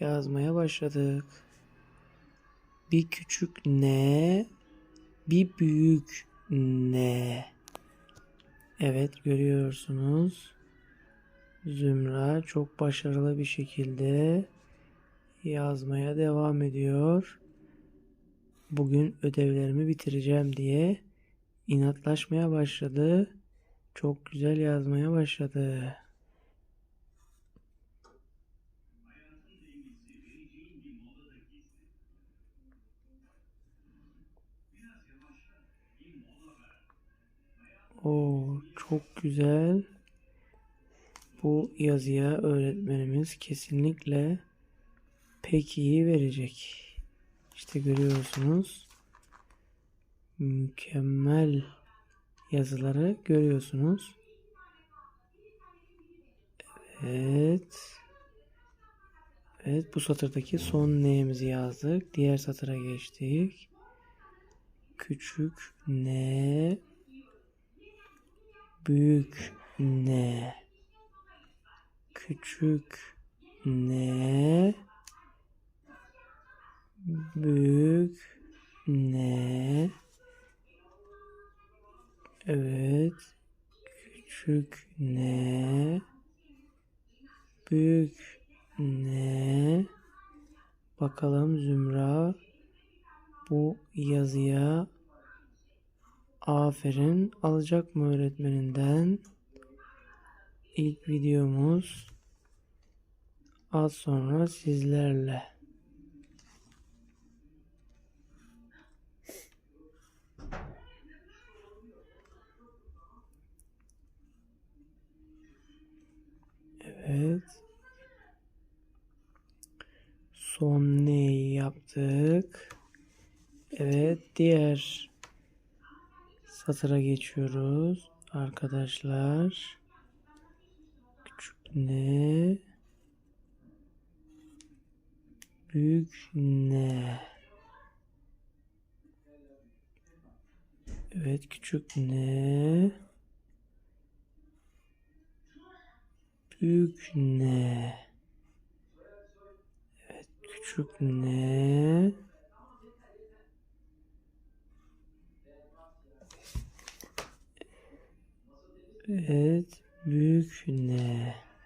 yazmaya başladık. Bir küçük ne, bir büyük ne. Evet görüyorsunuz. Zümra çok başarılı bir şekilde yazmaya devam ediyor. Bugün ödevlerimi bitireceğim diye inatlaşmaya başladı. Çok güzel yazmaya başladı. Oo, çok güzel. Bu yazıya öğretmenimiz kesinlikle pek iyi verecek. İşte görüyorsunuz. Mükemmel yazıları görüyorsunuz. Evet. Evet bu satırdaki son neyimizi yazdık. Diğer satıra geçtik. Küçük ne büyük ne? Küçük ne? Büyük ne? Evet küçük ne? Büyük ne? Bakalım Zümra bu yazıya aferin alacak mı öğretmeninden ilk videomuz az sonra sizlerle Evet. Son neyi yaptık? Evet, diğer satıra geçiyoruz arkadaşlar. Küçük ne? Büyük ne? Evet, küçük ne? Büyük ne? Evet, küçük ne? Evet, büyük ne?